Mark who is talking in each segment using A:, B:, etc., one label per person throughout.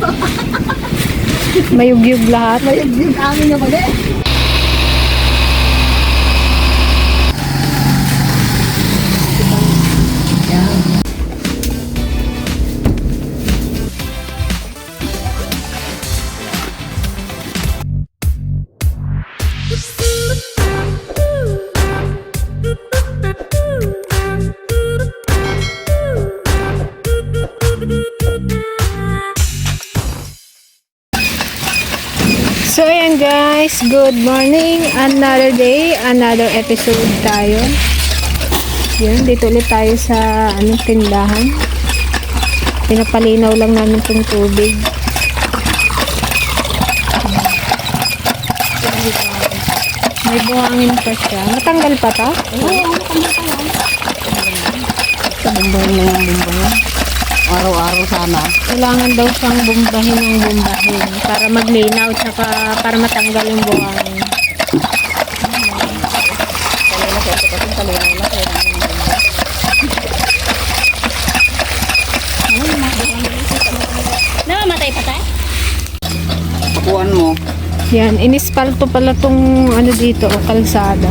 A: Mayugyug lahat.
B: Mayag-yug amin na mali.
A: So ayan guys, good morning. Another day, another episode tayo. Yun, dito ulit tayo sa anong tindahan. Pinapalinaw lang namin tong tubig. May buhangin pa siya. Matanggal pa to?
B: Bumbahin na yung bumbahin. Araw-araw sana.
A: Kailangan daw siyang bumbahin ng bumbahin para maglinaw tsaka para matanggal yung buhangin.
C: Namamatay pa tayo?
B: Pakuan mo.
A: Yan, inispalto pala tong ano dito, o kalsada.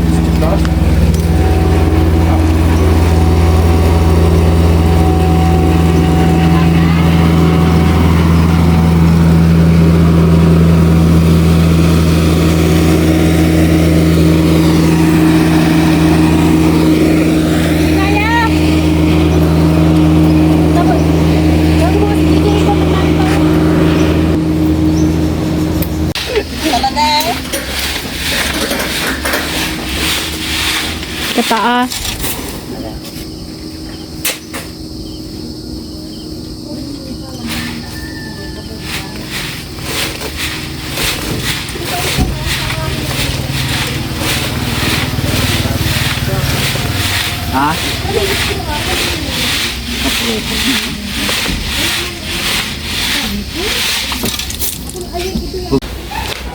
B: Ha?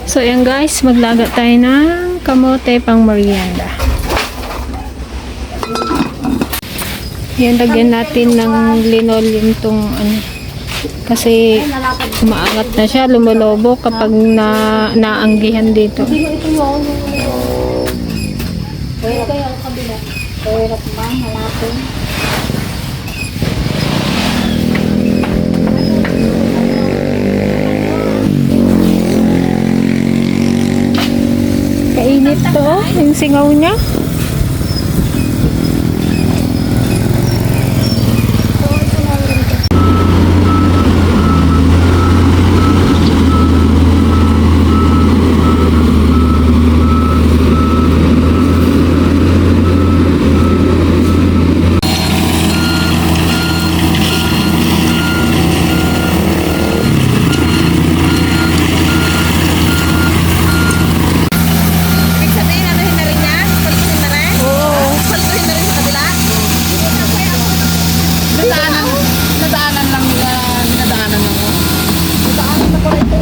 A: So, ayan guys, maglaga tayo ng kamote pang merienda. Yan, lagyan natin ng linoleum tong ano. Kasi umaangat na siya, lumalobo kapag na naanggihan dito. Kainit to, oh, yung singaw niya.
B: Ibig sabihin, ano na rin yan? Palituin na rin? Oo. Palituin na rin sa kabila? Nadaanan, nadaanan lang nila, nadaanan lang mo. Nadaanan na pala ito.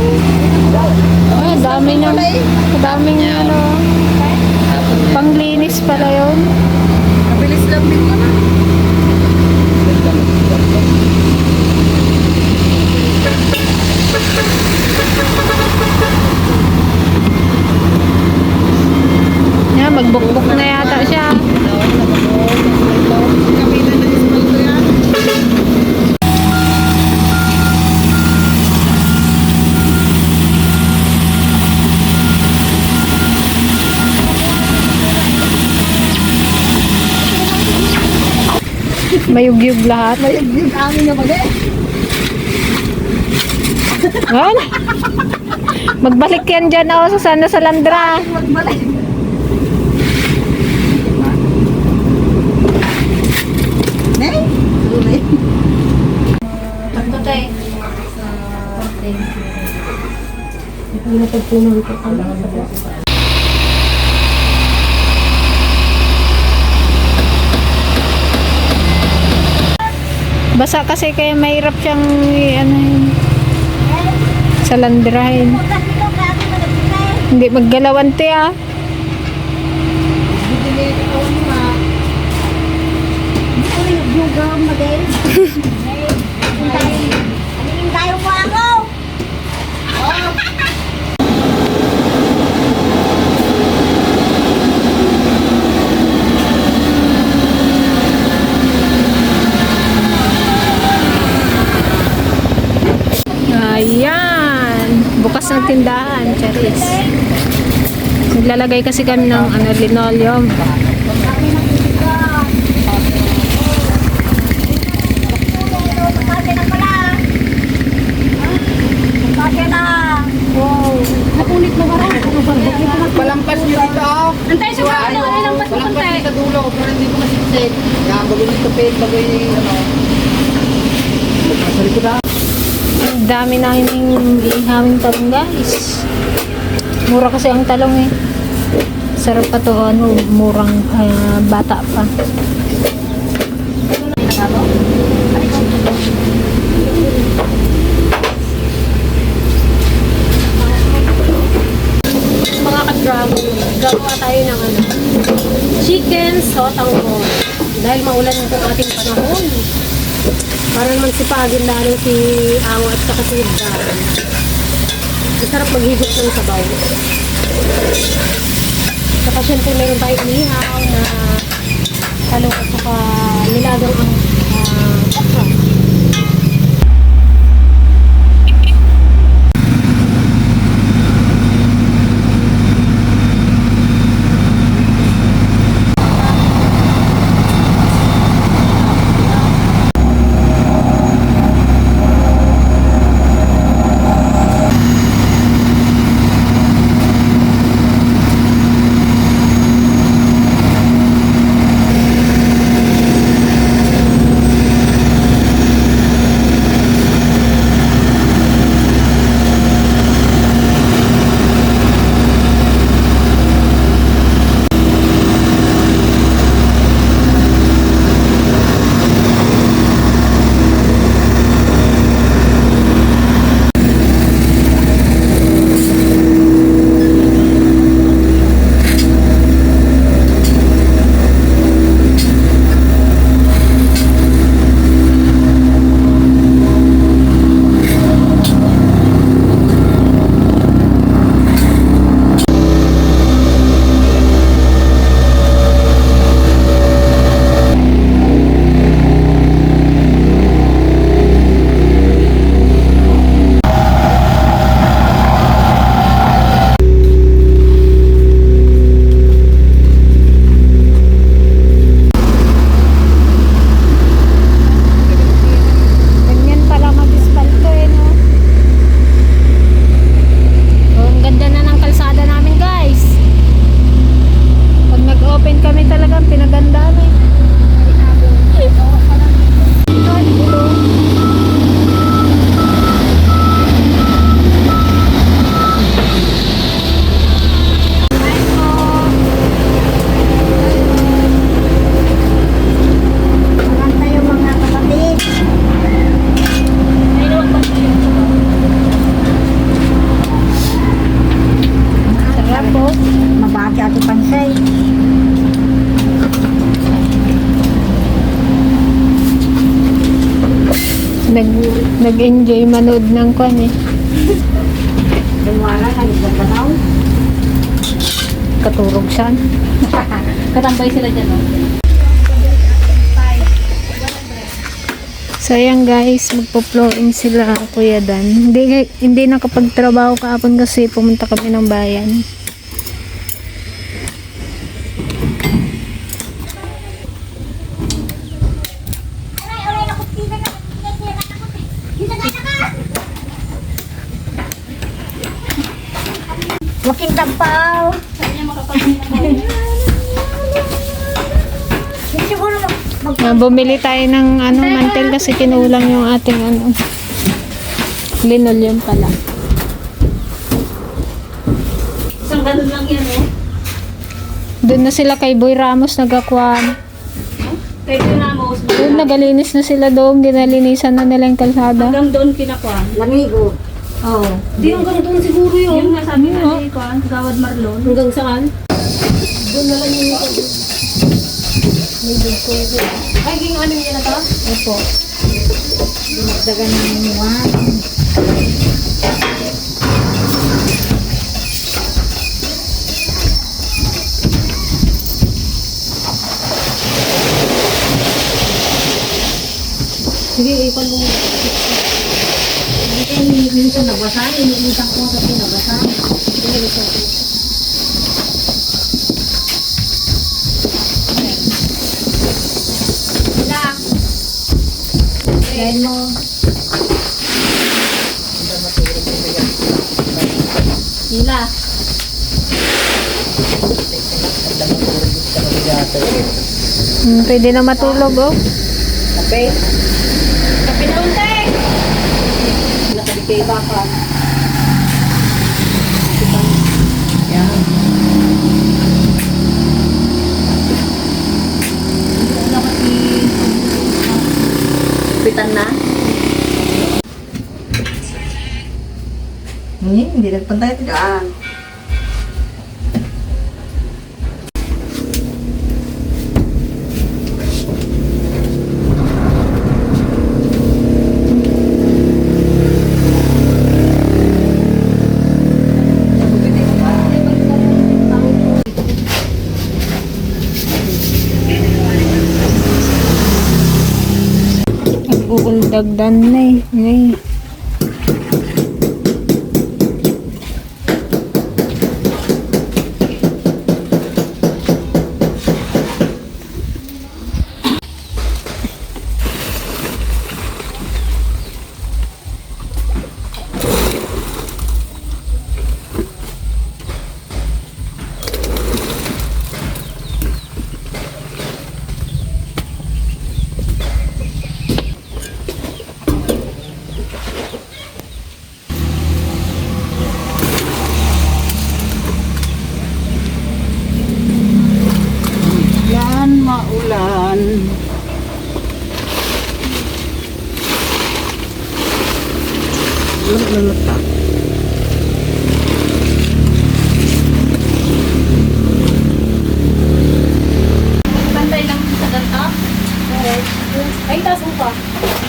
A: Ay, dami niya. Daming ano. Panglinis pala yun.
B: Mabilis lang din yun. ah.
A: Yan, magbukbok Mayugyug lahat.
B: Mayag-yug amin na mali.
A: Yan. Magbalik yan dyan ako sa sana sa landra.
B: Magbalik. Nay? Tunay.
A: Basa kasi kaya mahirap siyang ano yun, sa landrahin. Hindi maggalawan te ah.
B: Bibili ko ano ma.
C: Ano yung bugaw mo din? Alin tayo mo ako?
A: Ayan. Bukas ng tindahan, Charis. Naglalagay kasi kami ng ano, linoleum.
C: Napunit mo ba rin?
B: Palampas nyo dito.
C: Antay sa ano, ano lang ba't
B: Palampas nyo sa dulo para hindi ko masipsit. Yan, bago nito pin, bago yung ano. Sa likod ah.
A: Ang dami na ihawing talong guys. Mura kasi ang talong eh. Sarap pa to ano, murang ah, bata pa.
C: mga ka-dragon, gagawa tayo ng ano, chicken sotanghon. Dahil maulan itong ating panahon. Para naman sipagin lalo si Awa at saka si Higdaran. Masarap maghigop ng sabaw. Saka syempre meron tayong inihaw na talong at saka nilagang ang uh, okra.
A: Nag, nag-enjoy manood ng kwan eh.
D: Dumwala na isang kanaw.
A: Katurog siya.
C: Katambay sila dyan, no?
A: So ayan guys, magpo-flooring sila Kuya Dan. Hindi, hindi nakapagtrabaho kahapon kasi pumunta kami ng bayan.
D: Waking tampaw. Hindi siguro mag
A: bumili tayo ng ano mantel kasi kinulang yung ating ano linoleum pala.
C: Isang ganun lang yan, no?
A: Doon na sila kay Boy Ramos nagakwan.
C: Kaya Dinamos,
A: Doon nagalinis na sila doon, ginalinisan na nila yung kalsada.
C: hanggang doon kinakwa.
D: lamigo.
A: Oo.
C: Di hanggang doon siguro yun. Yung nga sabi nga ni Kwan, Gawad Marlon. Hanggang saan? Doon na lang yung Ay, ging ano niya na to?
A: Opo.
D: Dinagdagan ng iwan.
C: Sige, ikon mo.
D: Eh, minsan nabasa, iniisang ko sa pinabasa. Dahil mo,
C: Hila.
A: Hmm, pwede na matulog, oh.
B: Kape. Baka. Yan. Pitan na? Hmm, hindi nagpantay ito dyan.
A: Nag-uundagdan na eh. Ngay.
B: Yan, maulan. Ulan, ulan, ulan.
C: Bantay lang sa ganta. Ay, taas mo pa.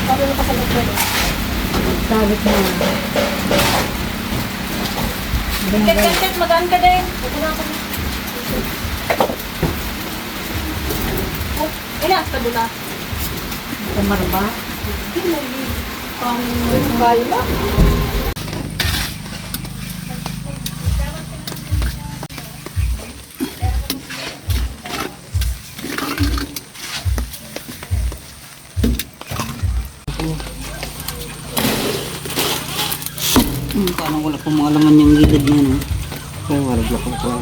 C: Paano na kasagot mo?
D: Sabit mo.
C: Ket, ket, ket, magaan ka din. Huwag na ako. Oh, Ina, padula.
D: Kumarba.
C: Pang kala.
B: Hmm, parang wala pong mga laman yung gilid niya, no? Kaya wala wala po po.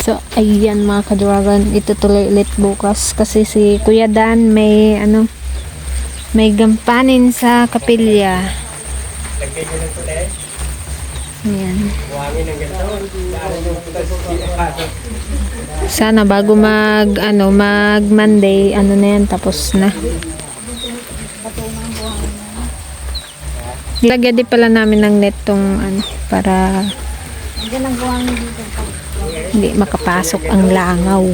A: So, ayan mga ka-dragon. Ito tuloy ulit bukas. Kasi si Kuya Dan may, ano, may gampanin sa kapilya. Ayan. Sana bago mag, ano, mag Monday, ano na yan, tapos na. Lagyan din pala namin ng net tong, ano, para
D: Diyan ang buhangin dito.
A: Hindi makapasok ang langaw.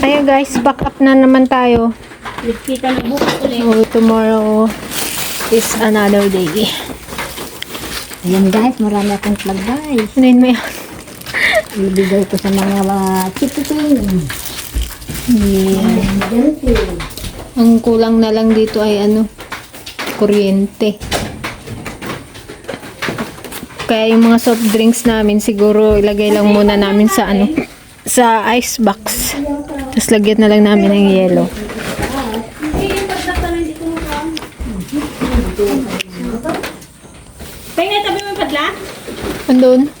A: Ayun guys, back up na naman tayo. So, tomorrow is another day.
D: Ayan guys, marami akong plug guys.
A: Ano yun mo yan?
D: Ibigay ko sa mga chikiting.
A: Yeah. Ang kulang na lang dito ay ano, kuryente. Kaya yung mga soft drinks namin siguro ilagay lang muna namin sa ano, sa ice box. Tapos lagyan na lang namin ng yelo.
C: Tingnan, tabi mo yung padla?
A: Andun?